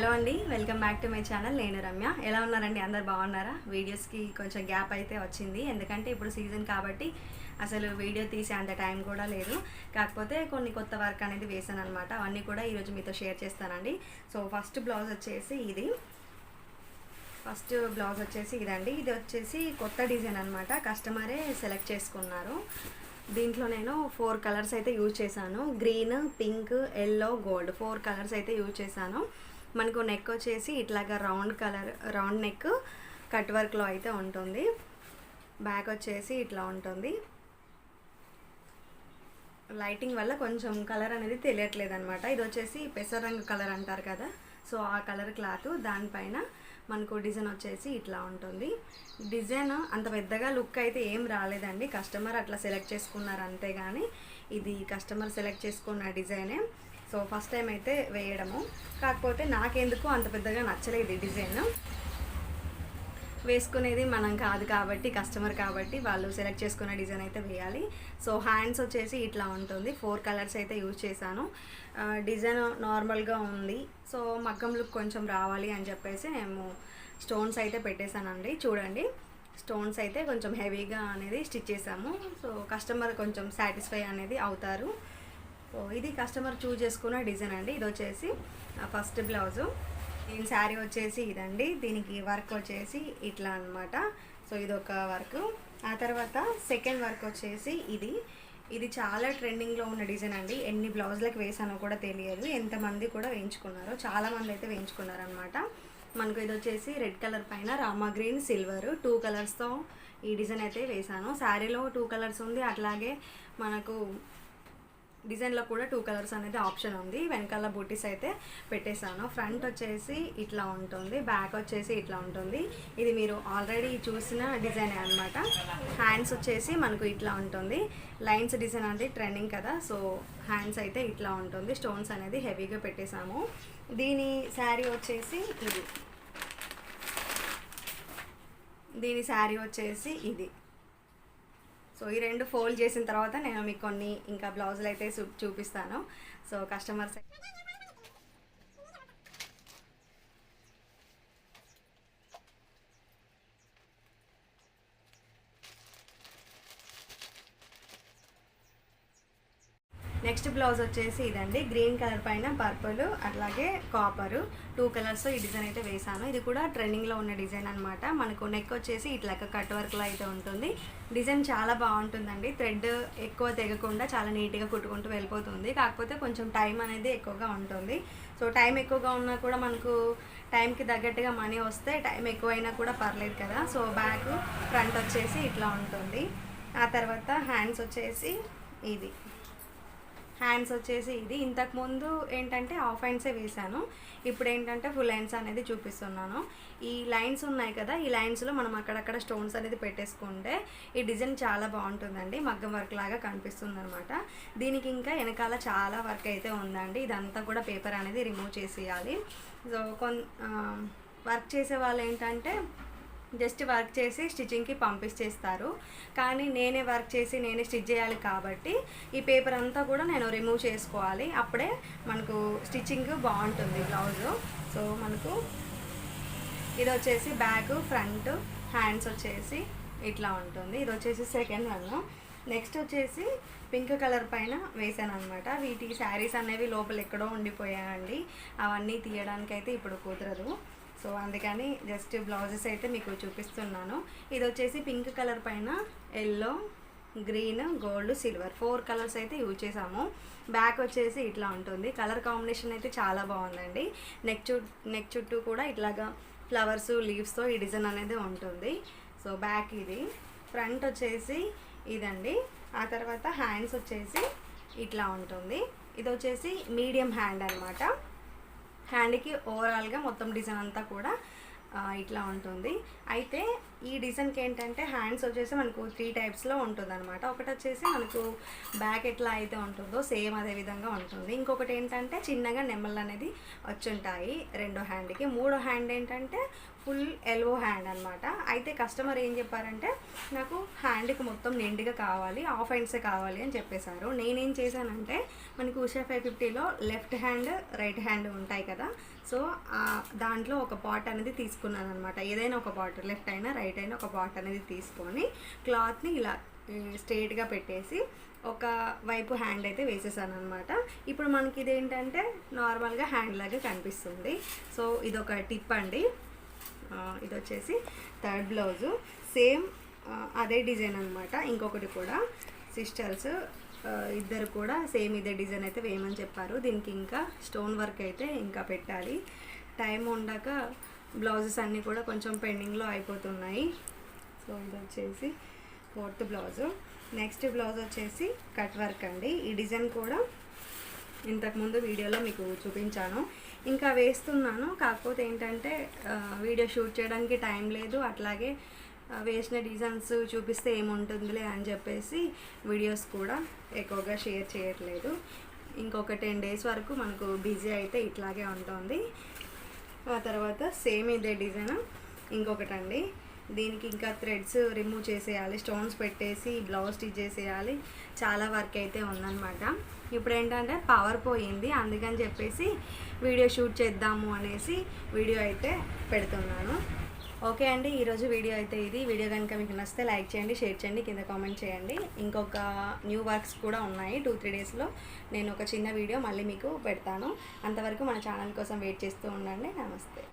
Hello అండి welcome back to my channel. నేను రమ్య. ఎలా ఉన్నారండి? అందరు బాగున్నారా? వీడియోస్కి కొంచెం గ్యాప్ అయితే వచ్చింది. ఎందుకంటే ఇప్పుడు సీజన్ కాబట్టి అసలు వీడియో తీసే అంత టైం కూడా లేదు. కాకపోతే కొన్ని కొత్త వర్క్ అనేది వేసాను అనమాట అవన్నీ కూడా ఈరోజు మీతో షేర్ చేస్తానండి. సో ఫస్ట్ బ్లౌజ్ వచ్చేసి ఇది. ఫస్ట్ బ్లౌజ్ వచ్చేసి ఇదండి. ఇది వచ్చేసి కొత్త డిజైన్ అనమాట కస్టమరే సెలెక్ట్ చేసుకున్నారు. దీంట్లో నేను ఫోర్ కలర్స్ అయితే యూజ్ చేశాను. Green pink yellow gold. Four colours అయితే యూజ్ చేశాను. మనకు నెక్ వచ్చేసి ఇట్లాగా round colour round neck cut వర్క్లో అయితే ఉంటుంది. బ్యాక్ వచ్చేసి ఇట్లా ఉంటుంది. లైటింగ్ వల్ల కొంచెం కలర్ అనేది తెలియట్లేదు అనమాట ఇది వచ్చేసి పెసరంగు కలర్ అంటారు కదా. సో ఆ కలర్ క్లాత్ దానిపైన మనకు డిజైన్ వచ్చేసి ఇట్లా ఉంటుంది. డిజైన్ అంత పెద్దగా లుక్ అయితే ఏం రాలేదండి. కస్టమర్ అట్లా సెలెక్ట్ చేసుకున్నారు అంతేగాని ఇది కస్టమర్ సెలెక్ట్ చేసుకున్న డిజైనే సో ఫస్ట్ టైం అయితే వేయడము. కాకపోతే నాకెందుకు అంత పెద్దగా నచ్చలేదు ఈ డిజైన్. వేసుకునేది మనం కాదు కాబట్టి కస్టమర్ కాబట్టి వాళ్ళు సెలెక్ట్ చేసుకున్న డిజైన్ అయితే వేయాలి. సో హ్యాండ్స్ వచ్చేసి ఇట్లా ఉంటుంది. ఫోర్ కలర్స్ అయితే యూజ్ చేశాను. డిజైన్ నార్మల్గా ఉంది. సో మగ్గం లుక్ కొంచెం రావాలి అని చెప్పేసి మేము స్టోన్స్ అయితే పెట్టేశానండి. చూడండి. స్టోన్స్ అయితే కొంచెం హెవీగా అనేది స్టిచ్ చేసాము సో కస్టమర్ కొంచెం సాటిస్ఫై అనేది అవుతారు. ఇది కస్టమర్ చూజ్ చేసుకున్న డిజైన్ అండి. ఇది వచ్చేసి ఫస్ట్ బ్లౌజు. దీని శారీ వచ్చేసి ఇదండి. దీనికి వర్క్ వచ్చేసి ఇట్లా అన్నమాట. సో ఇది ఒక వర్క్. ఆ తర్వాత సెకండ్ వర్క్ వచ్చేసి ఇది. ఇది చాలా ట్రెండింగ్లో ఉన్న డిజైన్ అండి. ఎన్ని బ్లౌజ్లకు వేసానో కూడా తెలియదు. ఎంతమంది కూడా వేయించుకున్నారో చాలా మంది అయితే వేయించుకున్నారనమాట మనకు ఇది వచ్చేసి రెడ్ కలర్ పైన రామా గ్రీన్ సిల్వర్. టూ కలర్స్తో ఈ డిజైన్ అయితే వేసాను. శారీలో టూ కలర్స్ ఉంది. అట్లాగే మనకు డిజైన్లో కూడా టూ కలర్స్ అనేది ఆప్షన్ ఉంది. వెనకాల బూటీస్ అయితే పెట్టేశాను. ఫ్రంట్ వచ్చేసి ఇట్లా ఉంటుంది. బ్యాక్ వచ్చేసి ఇట్లా ఉంటుంది. ఇది మీరు ఆల్రెడీ చూసిన డిజైన్ అనమాట హ్యాండ్స్ వచ్చేసి మనకు ఇట్లా ఉంటుంది. లైన్స్ డిజైన్ అనేది ట్రెండింగ్ కదా సో హ్యాండ్స్ అయితే ఇట్లా ఉంటుంది. స్టోన్స్ అనేది హెవీగా పెట్టేశాము. దీని శారీ వచ్చేసి ఇది. దీని శారీ వచ్చేసి ఇది. సో ఈ రెండు ఫోల్డ్ చేసిన తర్వాత నేను మీకు కొన్ని ఇంకా బ్లౌజులు అయితే చూ- చూపిస్తాను. సో కస్టమర్స్ నెక్స్ట్ బ్లౌజ్ వచ్చేసి ఇదండి. గ్రీన్ కలర్ పైన పర్పుల్ అట్లాగే కాపరు. టూ కలర్స్ ఈ డిజైన్ అయితే వేసాను ఇది కూడా ట్రెండింగ్లో ఉన్న డిజైన్ అనమాట మనకు నెక్ వచ్చేసి ఇట్లా కట్ వర్క్లో అయితే ఉంటుంది. డిజైన్ చాలా బాగుంటుందండి. థ్రెడ్ ఎక్కువ తెగకుండా చాలా నీట్గా కుట్టుకుంటూ వెళ్ళిపోతుంది. కాకపోతే కొంచెం టైం అనేది ఎక్కువగా ఉంటుంది. సో టైం ఎక్కువగా ఉన్నా కూడా మనకు టైంకి తగ్గట్టుగా మనీ వస్తే టైం ఎక్కువైనా కూడా పర్లేదు కదా. సో బ్యాక్ ఫ్రంట్ వచ్చేసి ఇట్లా ఉంటుంది. ఆ తర్వాత హ్యాండ్స్ వచ్చేసి ఇది. హ్యాండ్స్ వచ్చేసి ఇది. ఇంతకు ముందు ఏంటంటే హాఫ్ హ్యాండ్సే వేసాను ఇప్పుడు ఏంటంటే ఫుల్ హ్యాండ్స్ అనేది చూపిస్తున్నాను. ఈ లైన్స్ ఉన్నాయి కదా ఈ లైన్స్లో మనం అక్కడక్కడ స్టోన్స్ అనేది పెట్టేసుకుంటే ఈ డిజైన్ చాలా బాగుంటుందండి. మగ్గం వర్క్ లాగా కనిపిస్తుంది అనమాట దీనికి ఇంకా వెనకాల చాలా వర్క్ అయితే ఉందండి. ఇదంతా కూడా పేపర్ అనేది రిమూవ్ చేసేయాలి. సో కొన్ వర్క్ చేసే వాళ్ళు ఏంటంటే జస్ట్ వర్క్ చేసి స్టిచ్చింగ్కి పంపించేస్తారు కానీ నేనే వర్క్ చేసి నేనే స్టిచ్ చేయాలి కాబట్టి ఈ పేపర్ అంతా కూడా నేను రిమూవ్ చేసుకోవాలి. అప్పుడే మనకు స్టిచ్చింగ్ బాగుంటుంది బ్లౌజ్. సో మనకు ఇది వచ్చేసి బ్యాక్ ఫ్రంట్ హ్యాండ్స్ వచ్చేసి ఇట్లా ఉంటుంది. ఇది వచ్చేసి సెకండ్ వన్ నెక్స్ట్ వచ్చేసి పింక్ కలర్ పైన వేసాను అనమాట వీటి శారీస్ అనేవి లోపల ఎక్కడో ఉండిపోయాయండి. అవన్నీ తీయడానికి అయితే ఇప్పుడు కుదరదు. సో అందుకని జస్ట్ బ్లౌజెస్ అయితే మీకు చూపిస్తున్నాను. ఇది వచ్చేసి పింక్ కలర్ పైన yellow green gold silver four colours అయితే యూజ్ చేసాము బ్యాక్ వచ్చేసి ఇట్లా ఉంటుంది. కలర్ కాంబినేషన్ అయితే చాలా బాగుందండి. నెక్ చు నెక్ చుట్టూ కూడా ఇట్లాగా ఫ్లవర్స్ లీవ్స్తో ఈ డిజైన్ అనేది ఉంటుంది. సో బ్యాక్ ఇది. ఫ్రంట్ వచ్చేసి ఇదండి. ఆ తర్వాత హ్యాండ్స్ వచ్చేసి ఇట్లా ఉంటుంది. ఇది వచ్చేసి మీడియం హ్యాండ్ అనమాట హ్యాండ్కి ఓవరాల్గా మొత్తం డిజైన్ అంతా కూడా ఇట్లా ఉంటుంది. అయితే ఈ డిజైన్కి ఏంటంటే హ్యాండ్స్ వచ్చేసి మనకు త్రీ టైప్స్లో ఉంటుంది అనమాట ఒకటి వచ్చేసి మనకు బ్యాక్ ఎట్లా అయితే ఉంటుందో సేమ్ అదే విధంగా ఉంటుంది. ఇంకొకటి ఏంటంటే చిన్నగా నెమ్మలు అనేది వచ్చుంటాయి రెండో హ్యాండ్కి. మూడో హ్యాండ్ ఏంటంటే ఫుల్ ఎల్వో హ్యాండ్ అనమాట అయితే కస్టమర్ ఏం చెప్పారంటే నాకు హ్యాండ్కి మొత్తం నిండుగా కావాలి హాఫ్ హ్యాండ్సే కావాలి అని చెప్పేశారు. నేనేం చేశానంటే మనకి ఉషా ఫైవ్ ఫిఫ్టీలో లెఫ్ట్ హ్యాండ్ రైట్ హ్యాండ్ ఉంటాయి కదా. సో దాంట్లో ఒక పాట్ అనేది తీసుకున్నాను అనమాట ఏదైనా ఒక పాట్ లెఫ్ట్ అయినా రైట్ అయినా ఒక బాట్ అనేది తీసుకొని క్లాత్ని ఇలా స్ట్రేట్గా పెట్టేసి ఒక వైపు హ్యాండ్ అయితే వేసేసాను అనమాట ఇప్పుడు మనకి ఇదేంటంటే నార్మల్గా హ్యాండ్ లాగా కనిపిస్తుంది. సో ఇదొక టిప్ అండి. ఇది వచ్చేసి థర్డ్ బ్లౌజు సేమ్ అదే డిజైన్ అనమాట ఇంకొకటి కూడా సిస్టర్స్ ఇద్దరు కూడా సేమ్ ఇదే డిజైన్ అయితే వేయమని చెప్పారు. దీనికి ఇంకా స్టోన్ వర్క్ అయితే ఇంకా పెట్టాలి. టైం ఉండక బ్లౌజెస్ అన్నీ కూడా కొంచెం పెండింగ్లో అయిపోతున్నాయి. సో ఇది వచ్చేసి ఫోర్త్ బ్లౌజు. నెక్స్ట్ బ్లౌజ్ వచ్చేసి కట్ వర్క్ అండి. ఈ డిజైన్ కూడా ఇంతకుముందు వీడియోలో మీకు చూపించాను. ఇంకా వేస్తున్నాను. కాకపోతే ఏంటంటే వీడియో షూట్ చేయడానికి టైం లేదు. అట్లాగే వేసిన డిజైన్స్ చూపిస్తే ఏముంటుందిలే అని చెప్పేసి వీడియోస్ కూడా ఎక్కువగా షేర్ చేయట్లేదు. ఇంకొక టెన్ డేస్ వరకు మనకు బిజీ అయితే ఇట్లాగే ఉంటుంది. ఆ తర్వాత సేమ్ ఇదే డిజైన్. ఇంకొకటి అండి దీనికి ఇంకా థ్రెడ్స్ రిమూవ్ చేసేయాలి స్టోన్స్ పెట్టేసి బ్లౌజ్ స్టిచ్ చేసేయాలి. చాలా వర్క్ అయితే ఉందన్నమాట. ఇప్పుడు ఏంటంటే పవర్ పోయింది అందుకని చెప్పేసి వీడియో షూట్ చేద్దాము అనేసి వీడియో అయితే పెడుతున్నాను. ఓకే అండి ఈరోజు వీడియో అయితే ఇది. వీడియో కనుక మీకు నచ్చితే లైక్ చేయండి షేర్ చేయండి కింద కామెంట్ చేయండి. ఇంకొక న్యూ వర్క్స్ కూడా ఉన్నాయి టూ త్రీ డేస్లో నేను ఒక చిన్న వీడియో మళ్ళీ మీకు పెడతాను. అంతవరకు మన ఛానల్ కోసం వెయిట్ చేస్తూ ఉండండి. నమస్తే.